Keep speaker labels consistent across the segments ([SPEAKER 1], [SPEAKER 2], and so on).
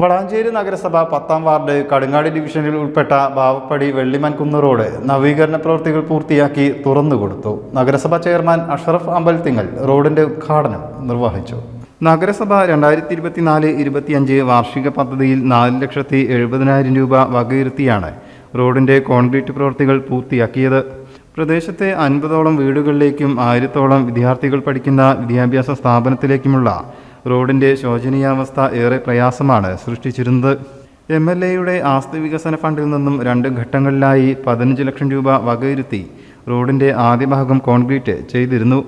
[SPEAKER 1] വളാഞ്ചേരി നഗരസഭ പത്താം വാർഡ് കടുങ്ങാടി ഡിവിഷനിൽ ഉൾപ്പെട്ട ബാവപ്പടി വെള്ളിമൻകുന്ന് റോഡ് നവീകരണ പ്രവൃത്തികൾ പൂർത്തിയാക്കി തുറന്നുകൊടുത്തു. നഗരസഭ ചെയർമാൻ അഷറഫ് അമ്പൽത്തിങ്ങൽ റോഡിന്റെ ഉദ്ഘാടനം നിർവഹിച്ചു. നഗരസഭ രണ്ടായിരത്തി ഇരുപത്തിനാല് ഇരുപത്തിയഞ്ച് വാർഷിക പദ്ധതിയിൽ നാല് ലക്ഷത്തി എഴുപതിനായിരം രൂപ വകയിരുത്തിയാണ് റോഡിന്റെ കോൺക്രീറ്റ് പ്രവൃത്തികൾ പൂർത്തിയാക്കിയത്. പ്രദേശത്തെ അൻപതോളം വീടുകളിലേക്കും ആയിരത്തോളം വിദ്യാർത്ഥികൾ പഠിക്കുന്ന വിദ്യാഭ്യാസ സ്ഥാപനത്തിലേക്കുമുള്ള റോഡിന്റെ ശോചനീയാവസ്ഥ ഏറെ പ്രയാസമാണ് സൃഷ്ടിച്ചിരുന്നത്. എം എൽ എയുടെ ആസ്തി വികസന ഫണ്ടിൽ നിന്നും രണ്ട് ഘട്ടങ്ങളിലായി പതിനഞ്ച് ലക്ഷം രൂപ വകയിരുത്തി റോഡിന്റെ ആദ്യ ഭാഗം കോൺക്രീറ്റ് ചെയ്തിരുന്നു.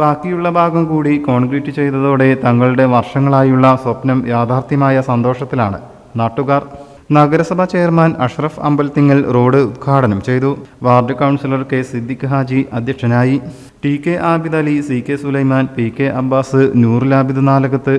[SPEAKER 1] ബാക്കിയുള്ള ഭാഗം കൂടി കോൺക്രീറ്റ് ചെയ്തതോടെ തങ്ങളുടെ വർഷങ്ങളായുള്ള സ്വപ്നം യാഥാർത്ഥ്യമായ സന്തോഷത്തിലാണ് നാട്ടുകാർ. നഗരസഭാ ചെയർമാൻ അഷ്റഫ് അമ്പൽത്തിങ്ങൽ റോഡ് ഉദ്ഘാടനം ചെയ്തു. Ward councillor K Siddique Haji അധ്യക്ഷനായി. T K Abid Ali C K Sulaiman P K Abbas Noorulabid Nalakath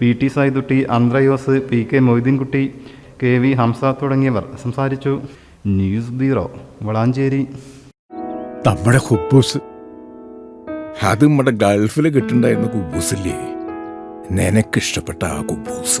[SPEAKER 1] P T Saidutty Anthrayose P K Moideenkutty K V Hamza തുടങ്ങിയവർ സംസാരിച്ചു. News bureau Valanchery.
[SPEAKER 2] നമ്മുടെ അത് നമ്മുടെ ഗൾഫിൽ കിട്ടുണ്ടായിരുന്ന കുബൂസില്ലേ നിനക്കിഷ്ടപ്പെട്ട ആ കുബൂസ്